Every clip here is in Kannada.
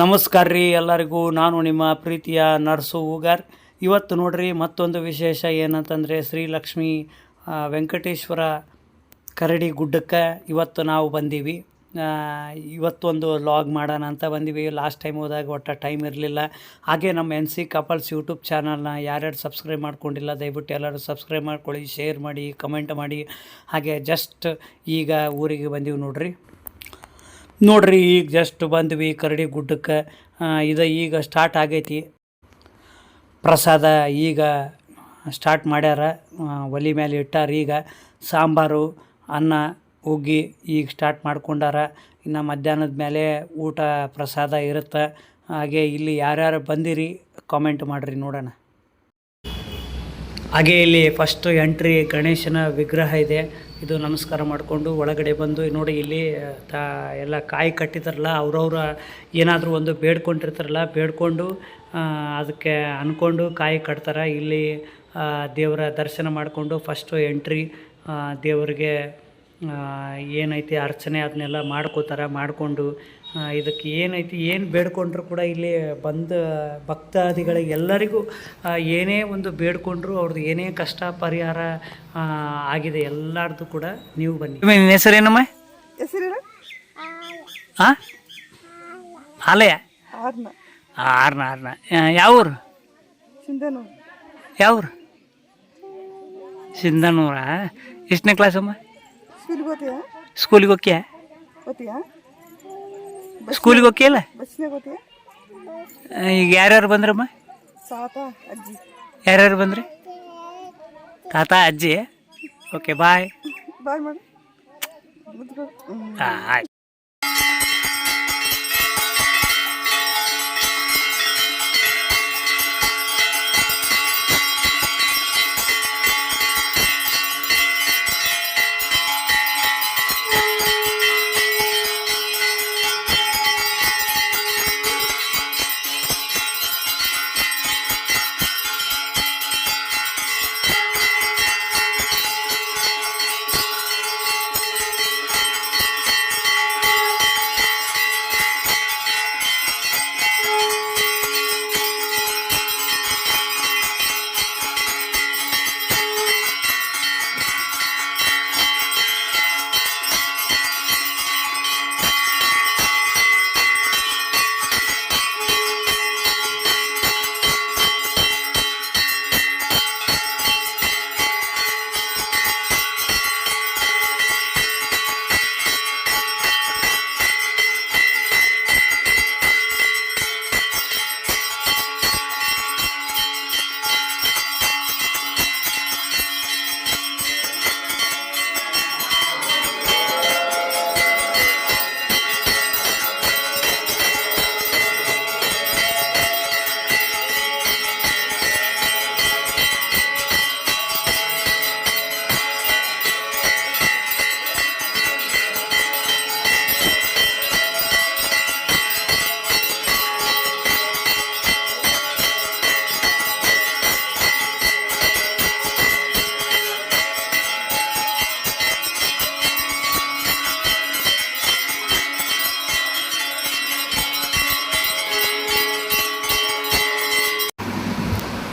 ನಮಸ್ಕಾರ ರೀ ಎಲ್ಲರಿಗೂ. ನಾನು ನಿಮ್ಮ ಪ್ರೀತಿಯ ನರ್ಸು ಹೂಗಾರ್ ಇವತ್ತು ನೋಡ್ರಿ ಮತ್ತೊಂದು ವಿಶೇಷ ಏನಂತಂದರೆ ಶ್ರೀಲಕ್ಷ್ಮಿ ವೆಂಕಟೇಶ್ವರ ಕರಡಿ ಗುಡ್ಡಕ್ಕೆ ಇವತ್ತು ನಾವು ಬಂದೀವಿ. ಇವತ್ತೊಂದು ಲಾಗ್ ಮಾಡೋಣ ಅಂತ ಬಂದೀವಿ. ಲಾಸ್ಟ್ ಟೈಮ್ ಹೋದಾಗ ಒಟ್ಟು ಟೈಮ್ ಇರಲಿಲ್ಲ. ಹಾಗೆ ನಮ್ಮ ಎನ್ ಸಿ ಕಪಲ್ಸ್ ಯೂಟ್ಯೂಬ್ ಚಾನಲ್ನ ಯಾರ್ಯಾರು ಸಬ್ಸ್ಕ್ರೈಬ್ ಮಾಡ್ಕೊಂಡಿಲ್ಲ, ದಯವಿಟ್ಟು ಎಲ್ಲರೂ ಸಬ್ಸ್ಕ್ರೈಬ್ ಮಾಡ್ಕೊಳ್ಳಿ, ಶೇರ್ ಮಾಡಿ, ಕಮೆಂಟ್ ಮಾಡಿ. ಹಾಗೆ ಜಸ್ಟ್ ಈಗ ಊರಿಗೆ ಬಂದೀವಿ ನೋಡ್ರಿ. ನೋಡ್ರಿ, ಈಗ ಜಸ್ಟ್ ಬಂದ್ವಿ ಕರಡಿ ಗುಡ್ಡಕ್ಕೆ. ಇದು ಈಗ ಸ್ಟಾರ್ಟ್ ಆಗೈತಿ. ಪ್ರಸಾದ ಈಗ ಸ್ಟಾರ್ಟ್ ಮಾಡ್ಯಾರ. ಒಲಿ ಮೇಲೆ ಇಟ್ಟಾರ ಈಗ. ಸಾಂಬಾರು, ಅನ್ನ ಹುಗ್ಗಿ ಈಗ ಸ್ಟಾರ್ಟ್ ಮಾಡ್ಕೊಂಡಾರ. ಇನ್ನು ಮಧ್ಯಾಹ್ನದ ಮೇಲೆ ಊಟ, ಪ್ರಸಾದ ಇರುತ್ತೆ. ಹಾಗೆ ಇಲ್ಲಿ ಯಾರ್ಯಾರು ಬಂದಿರಿ ಕಾಮೆಂಟ್ ಮಾಡಿರಿ ನೋಡೋಣ. ಹಾಗೆ ಇಲ್ಲಿ ಫಸ್ಟ್ ಎಂಟ್ರಿ ಗಣೇಶನ ವಿಗ್ರಹ ಇದೆ. ಇದು ನಮಸ್ಕಾರ ಮಾಡಿಕೊಂಡು ಒಳಗಡೆ ಬಂದು ನೋಡಿ ಇಲ್ಲಿ ತಾ, ಎಲ್ಲ ಕಾಯಿ ಕಟ್ಟಿದಾರಲ್ಲ, ಅವ್ರವ್ರ ಏನಾದರೂ ಒಂದು ಬೇಡ್ಕೊಂಡಿರ್ತಾರಲ್ಲ, ಬೇಡ್ಕೊಂಡು ಅದಕ್ಕೆ ಅಂದ್ಕೊಂಡು ಕಾಯಿ ಕಟ್ತಾರೆ. ಇಲ್ಲಿ ದೇವರ ದರ್ಶನ ಮಾಡಿಕೊಂಡು ಫಸ್ಟು ಎಂಟ್ರಿ ದೇವರಿಗೆ ಏನೈತಿ ಅರ್ಚನೆ, ಅದನ್ನೆಲ್ಲ ಮಾಡ್ಕೋತಾರೆ, ಮಾಡಿಕೊಂಡು ಇದಕ್ಕೆ ಏನೈತಿ ಏನು ಬೇಡ್ಕೊಂಡ್ರು ಕೂಡ ಇಲ್ಲಿ ಬಂದ ಭಕ್ತಾದಿಗಳಿಗೆ ಎಲ್ಲರಿಗೂ ಏನೇ ಒಂದು ಬೇಡ್ಕೊಂಡ್ರು ಅವ್ರದ್ದು ಏನೇ ಕಷ್ಟ ಪರಿಹಾರ ಆಗಿದೆ ಎಲ್ಲರದ್ದು ಕೂಡ ನೀವು ಬನ್ನಿ. ನಿನ್ನ ಹೆಸರೇನಮ್ಮ ಹೆಸರೇನು? ಹಾಂ ಆಲಯ ಆರ್ನ ಆರ್ನ ಆರ್ನ ಯಾವ ಊರು ಸಿಂಧನೂರು. ಯಾವ ಊರು ಸಿಂಧನೂರ? ಎಷ್ಟನೇ ಕ್ಲಾಸ್ ಅಮ್ಮ? ಸ್ಕೂಲಿಗೆ ಹೋಗ್ತೀಯಾ ಸ್ಕೂಲಿಗೆ ಹೋಗ್ಯ ಹೋಗ್ತೀಯಾ ಸ್ಕೂಲಿಗೆ ಹೋಗಿಲ್ಲ ಬಸ್ನಾಗ ಈಗ ಯಾರ್ಯಾರು ಬಂದ್ರಮ್ಮ? ಸಾತ ಅಜ್ಜಿ. ಯಾರ್ಯಾರು ಬಂದ್ರಿ? ತಾತ ಅಜ್ಜಿ. ಓಕೆ ಬಾಯ್ ಬಾಯ್ ಮಾಡಿ ಹಾಂ ಆಯ್ತು.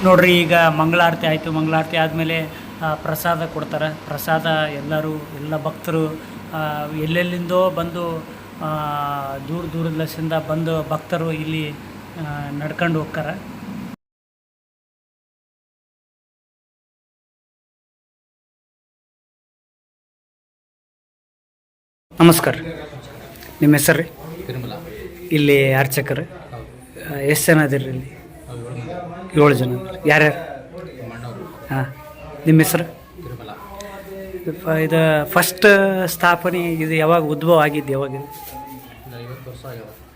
ನೋಡ್ರಿ ಈಗ ಮಂಗಳಾರತಿ ಆಯಿತು. ಮಂಗಳಾರತಿ ಆದಮೇಲೆ ಪ್ರಸಾದ ಕೊಡ್ತಾರೆ. ಪ್ರಸಾದ ಎಲ್ಲರೂ ಎಲ್ಲ ಭಕ್ತರು ಎಲ್ಲೆಲ್ಲಿಂದೋ ಬಂದು ದೂರ ದೂರದಿಂದ ಬಂದು ಭಕ್ತರು ಇಲ್ಲಿ ನಡ್ಕೊಂಡು ಹೋಗ್ತಾರೆ. ನಮಸ್ಕಾರ. ನಿಮ್ಮ ಹೆಸರು ರೀ? ತಿರುಮಲ. ಇಲ್ಲಿ ಅರ್ಚಕರು. ಎಷ್ಟು ಜನ ಅದಿರಿ ಇಲ್ಲಿ? ಏಳು ಜನ. ಯಾರ್ಯಾರು? ಹಾಂ ನಿಮ್ಮ ಹೆಸರು? ಇದು ಫಸ್ಟ್ ಸ್ಥಾಪನೆ ಇದು ಯಾವಾಗ ಉದ್ಭವ ಆಗಿದ್ದು ಯಾವಾಗ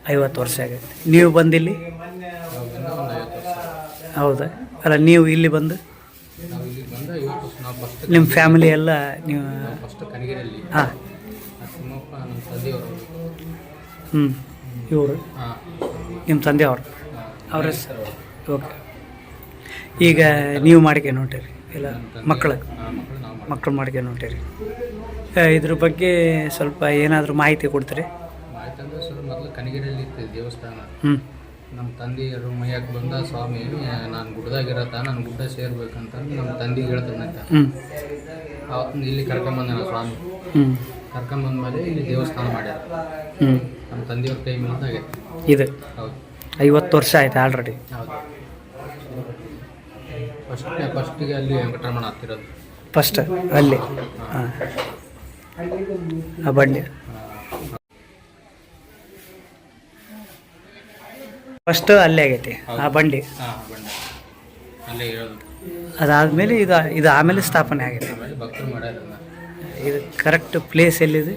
ಐವತ್ತು ವರ್ಷ ಆಗೈತೆ ನೀವು ಬಂದಿಲ್ಲಿ? ಹೌದಾ? ಅಲ್ಲ ನೀವು ಇಲ್ಲಿ ಬಂದು? ನಿಮ್ಮ ಫ್ಯಾಮಿಲಿ ಎಲ್ಲ ನೀವು ಹಾಂ. ಹ್ಞೂ ಇವರು. ನಿಮ್ಮ ನಿಮ್ಮ ತಂದೆಯವರು. ಅವ್ರ ಹೆಸರು? ಓಕೆ. ಈಗ ನೀವು ಮಾಡ್ಕೊಂಡು ಹೊಂಟಿರಿ ಇಲ್ಲ ಮಕ್ಕಳು ಮಕ್ಕಳು ಮಾಡಿಕೆ ಮಾಡ್ಕೊಂಡು ಹೊಂಟಿರಿ ಇದ್ರ ಬಗ್ಗೆ ಸ್ವಲ್ಪ ಏನಾದರೂ ಮಾಹಿತಿ ಕೊಡ್ತೀರಿ? ಮಾಹಿತಿ ಅಂದ್ರೆ ಸರ್ ಮೊದಲು ಕನಗಿರಿಯಲ್ಲಿ ಇತ್ತು ದೇವಸ್ಥಾನ. ಹ್ಞೂ ನಮ್ಮ ತಂದೆಯರು ಮೈಯಾಗ ಬಂದ ಸ್ವಾಮಿ ನಾನು ಗುಡ್ಡದಾಗಿರತ್ತ ನಾನು ಗುಡ್ಡ ಸೇರ್ಬೇಕಂತ ನಮ್ಮ ತಂದೆ ಹೇಳ್ತಾನಂತ ಅವತ್ತು ಇಲ್ಲಿ ಕರ್ಕೊಂಬಂದ ಸ್ವಾಮಿ. ಹ್ಞೂ ಕರ್ಕೊಂಬಂದ್ಮೇಲೆ ಇಲ್ಲಿ ದೇವಸ್ಥಾನ ಮಾಡ್ಯಾರ. ನಮ್ಮ ತಂದೆಯವ್ರ ಕೈ ಮೇಲೆ ಇದು ಹೌದು. ಐವತ್ತು ವರ್ಷ ಆಯ್ತು ಆಲ್ರೆಡಿ. ಹೌದು. ಫಸ್ಟಿಗೆ ಅಲ್ಲಿ ವೆಂಕಟರಮಣ ಹತ್ತಿರೋದು ಫಸ್ಟ್ ಅಲ್ಲಿ. ಹಾಂ. ಆ ಬಂಡಿ. ಫಸ್ಟ್ ಅಲ್ಲೇ ಆಗೈತಿ ಆ ಬಂಡಿ. ಅಲ್ಲೇ ಇರೋದು. ಅದಾದಮೇಲೆ ಇದು ಇದು ಆಮೇಲೆ ಸ್ಥಾಪನೆ ಆಗೈತೆ. ಭಕ್ತರು ಮಾಡ್ಯಾರ ಇದು ಕರೆಕ್ಟ್ ಪ್ಲೇಸ್ ಎಲ್ಲಿದೆ?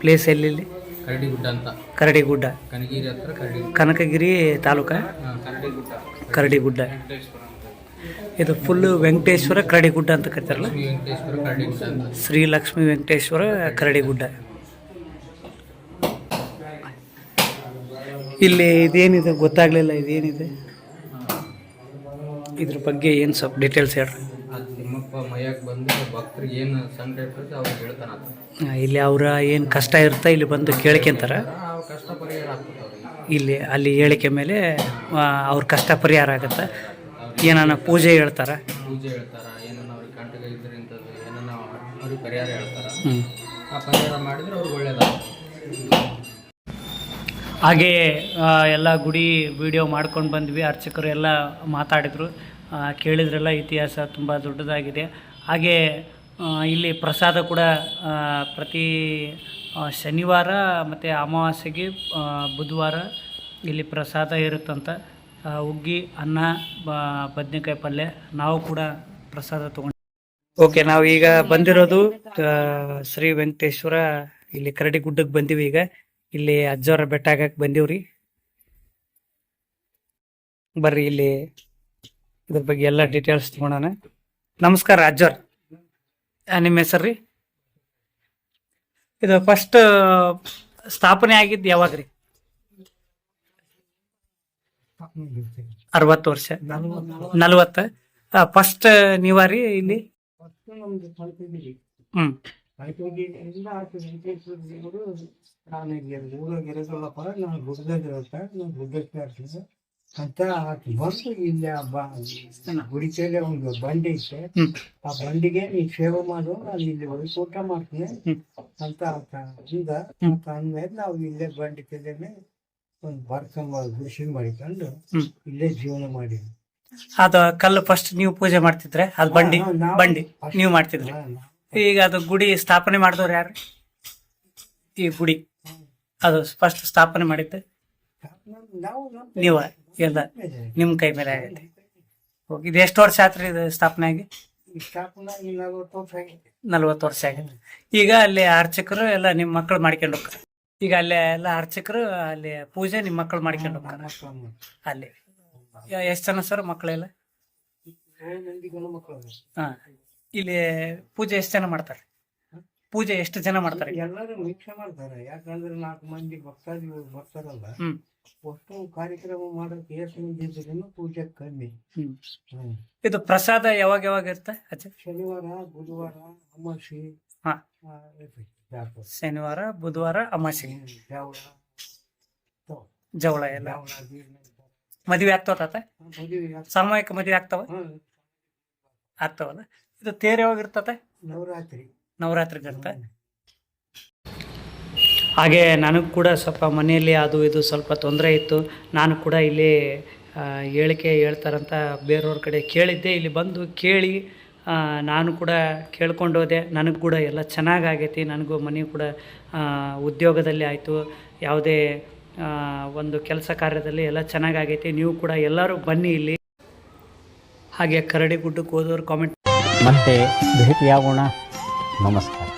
ಪ್ಲೇಸ್ ಎಲ್ಲಿಲ್ಲಿ? ಕರಡಿ ಗುಡ್ಡ ಅಂತ. ಕರಡಿಗುಡ್ಡ. ಕನಗಿರಿ ಹತ್ರ ಕರಡಿ ಕನಕಗಿರಿ ತಾಲೂಕ? ಕರಡಿಗುಡ್ಡ. ಕರಡಿ ಗುಡ್ಡ ಕರಡಿಗುಡ್ಡ ಇದು ಫುಲ್ಲು ವೆಂಕಟೇಶ್ವರ ಕರಡಿಗುಡ್ಡ ಅಂತ ಕರಿತಾರಲ್ಲ? ಶ್ರೀ ವೆಂಕಟೇಶ್ವರ ಕರಡಿ ಗುಡ್ಡ ವೆಂಕಟೇಶ್ವರ ಕರಡಿಗುಡ್ಡ. ಇಲ್ಲಿ ಇದೇನಿದೆ? ಗೊತ್ತಾಗ್ಲಿಲ್ಲ ಇದೇನಿದೆ. ಇದ್ರ ಬಗ್ಗೆ ಏನು ಸ್ವಲ್ಪ ಡೀಟೇಲ್ಸ್ ಹೇಳ್ರಿ. ಇಲ್ಲಿ ಅವರ ಏನು ಕಷ್ಟ ಇರುತ್ತೆ ಇಲ್ಲಿ ಬಂದು ಕೇಳ್ಕೊಂತಾರ ಇಲ್ಲಿ ಅಲ್ಲಿ ಹೇಳಿಕೆ ಮೇಲೆ ಅವ್ರ ಕಷ್ಟ ಪರಿಹಾರ ಆಗುತ್ತೆ? ಏನಾನ ಪೂಜೆ ಹೇಳ್ತಾರ. ಪೂಜೆ ಹೇಳ್ತಾರ ಏನನ್ನ ಅವ್ರಿಗೆ ಕಂಟಕ ಏನನ್ನ ಅವ್ರಿಗೆ ಪರಿಹಾರ ಹೇಳ್ತಾರ? ಹ್ಞೂ ಆ ಪರಿಹಾರ ಮಾಡಿದ್ರೆ ಅವ್ರಿಗೆ ಆ, ಎಲ್ಲ ಗುಡಿ ವಿಡಿಯೋ ಮಾಡ್ಕೊಂಡು ಬಂದ್ವಿ. ಅರ್ಚಕರು ಎಲ್ಲ ಮಾತಾಡಿದರು. ಕೇಳಿದ್ರೆಲ್ಲ ಇತಿಹಾಸ ತುಂಬ ದೊಡ್ಡದಾಗಿದೆ. ಹಾಗೆ ಇಲ್ಲಿ ಪ್ರಸಾದ ಕೂಡ ಪ್ರತಿ ಶನಿವಾರ ಮತ್ತು ಅಮಾವಾಸ್ಯೆಗೆ ಬುಧವಾರ ಇಲ್ಲಿ ಪ್ರಸಾದ ಇರುತ್ತಂತ. ಹುಗ್ಗಿ ಅನ್ನ ಬದ್ನೆಕಾಯಿ ಪಲ್ಯ ನಾವು ಕೂಡ ಪ್ರಸಾದ ತಗೊಂಡ್ ಓಕೆ ನಾವು ಈಗ ಬಂದಿರೋದು ಶ್ರೀ ವೆಂಕಟೇಶ್ವರ ಇಲ್ಲಿ ಕರಡಿ ಗುಡ್ಡಕ್ಕೆ ಬಂದೀವಿ ಈಗ. ಇಲ್ಲಿ ಅಜ್ಜವರ ಬೆಟ್ಟ ಹಾಕಕ್ ಬಂದೀವ್ರಿ ಬರ್ರಿ ಇಲ್ಲಿ. ಇದ್ರ ಬಗ್ಗೆ ಎಲ್ಲ ಡೀಟೇಲ್ಸ್ ತಗೊಳೋಣ ನಮಸ್ಕಾರ ಅಜ್ಜವ್ರ ಆ, ನಿಮ್ಮ ಹೆಸರು ಇದು ಫಸ್ಟ್ ಸ್ಥಾಪನೆ ಆಗಿದ್ದು ಯಾವಾಗ ರೀ? ಅರವತ್ತು ವರ್ಷ ನಲ್ವತ್ತ ಫಸ್ಟ್ ನೀವಾರಿ ಇಲ್ಲಿ ಹ್ಮ್ ಇಲ್ಲಿ ಅಂತ ಬಂದು ಇಲ್ಲಿ ಗುಡಿಕೆಯಲ್ಲಿ ಒಂದು ಬಂಡಿ ಹ್ಮ್ ಆ ಬಂಡಿಗೆ ನೀ ಸೇವೆ ಮಾಡು ನಾನು ಇಲ್ಲಿ ಹೋಗಿ ಊಟ ಮಾಡ್ತೀನಿ. ಅಂತ. ಅಂತ ಅಂದ್ಮೇಲೆ ನಾವು ಇಲ್ಲೇ ಬಂಡಿ ಒಂದು ಗುಡಿಸಿ ಮಾಡಿಕೊಂಡು ಇಲ್ಲೇ ಜೀವನ ಮಾಡಿದ್ವಿ ಅದು ಕಲ್ಲು ಫಸ್ಟ್ ನೀವು ಪೂಜೆ ಮಾಡ್ತಿದ್ರೆ ಅದು ಬಂಡಿ ಬಂಡಿ ನೀವು ಮಾಡ್ತಿದ್ರಿ. ಈಗ ಅದು ಗುಡಿ ಸ್ಥಾಪನೆ ಮಾಡಿದವ್ರು ಯಾರು? ಈ ಗುಡಿ. ಅದು ಫಸ್ಟ್ ಸ್ಥಾಪನೆ ಮಾಡಿದ್ದೆ? ನೀವ ಎಲ್ಲ ನಿಮ್ಮ ಕೈ ಮೇಲೆ ಆಗೈತೆ. ಓಕೆ ಇದು ಎಷ್ಟು ವರ್ಷ ಆತ್ರಿ ಇದು ಸ್ಥಾಪನೆ ಆಗಿ? ನಲ್ವತ್ತು ವರ್ಷ ಆಗಿದೆ. ಈಗ ಅಲ್ಲಿ ಅರ್ಚಕರು ಎಲ್ಲ ನಿಮ್ಮ ಮಕ್ಕಳು ಮಾಡ್ಕೊಂಡು ಹೋಗ್ತಾರೆ. ಈಗ ಅಲ್ಲೇ ಎಲ್ಲ ಅರ್ಚಕರು ಅಲ್ಲಿ ಪೂಜೆ ನಿಮ್ಮ ಮಕ್ಕಳು ಮಾಡ್ಕೊಂಡು ಹೋಗ್ತಾರೆ. ಅಲ್ಲಿ. ಎಷ್ಟು ಜನ ಸರ್ ಮಕ್ಕಳೆಲ್ಲ ಹಾ ಇಲ್ಲಿ ಪೂಜೆ ಎಷ್ಟು ಜನ ಮಾಡ್ತಾರೆ? ಪೂಜೆ ಎಷ್ಟು ಜನ ಮಾಡ್ತಾರೆ? ಎಲ್ಲರೂ ವೀಕ್ಷೆ ಮಾಡ್ತಾರೆ. ಯಾಕಂದ್ರೆ ನಾಲ್ಕು ಮಂದಿ ಭಕ್ತಾದಿಗಳು ಬರ್ತಾರಲ್ಲ ಒಟ್ಟು ಕಾರ್ಯಕ್ರಮ ಮಾಡೋಕೆ ಎಷ್ಟು ಮಂದಿ ಇದ್ರೂ ಪೂಜೆ ಕಮ್ಮಿ. ಇದು ಪ್ರಸಾದ ಯಾವಾಗ ಯಾವಾಗ ಇರುತ್ತೆ ಶನಿವಾರ ಬುಧವಾರ ಅಮಾಸಿ ಶನಿವಾರ ಬುಧವಾರ ಅಮಾಸೆ. ಜವಳ. ಎಲ್ಲ. ಮದುವೆ ಆಗ್ತಾವ ತಾತ? ಸಾಮೂಹಿಕ ಮದುವೆ ಆಗ್ತಾವ? ಆಗ್ತಾವಲ್ಲ. ಇದು ತೇರ್ ಯಾವಾಗ ಇರ್ತತೆ ನವರಾತ್ರಿ ನವರಾತ್ರಿ ಇರುತ್ತೆ ಹಾಗೆ ನನಗೆ ಕೂಡ ಸ್ವಲ್ಪ ಮನೆಯಲ್ಲಿ ಅದು ಇದು ಸ್ವಲ್ಪ ತೊಂದರೆ ಇತ್ತು. ನಾನು ಕೂಡ ಇಲ್ಲಿ ಹೇಳಿಕೆ ಹೇಳ್ತಾರಂತ ಬೇರೆಯವ್ರ ಕಡೆ ಕೇಳಿದ್ದೆ. ಇಲ್ಲಿ ಬಂದು ಕೇಳಿ ನಾನು ಕೂಡ ಕೇಳ್ಕೊಂಡು ಹೋದೆ. ನನಗೆ ಕೂಡ ಎಲ್ಲ ಚೆನ್ನಾಗಾಗೈತಿ. ನನಗೂ ಮನೆ ಕೂಡ ಉದ್ಯೋಗದಲ್ಲಿ ಆಯಿತು. ಯಾವುದೇ ಒಂದು ಕೆಲಸ ಕಾರ್ಯದಲ್ಲಿ ಎಲ್ಲ ಚೆನ್ನಾಗಾಗೈತಿ. ನೀವು ಕೂಡ ಎಲ್ಲರೂ ಬನ್ನಿ ಇಲ್ಲಿ. ಹಾಗೆ ಕರಡಿ ಗುಡ್ಡಕ್ಕೆ ಹೋದವರು ಕಾಮೆಂಟ್ ಮತ್ತೆ ಭೇಟಿಯಾಗೋಣ. ನಮಸ್ಕಾರ.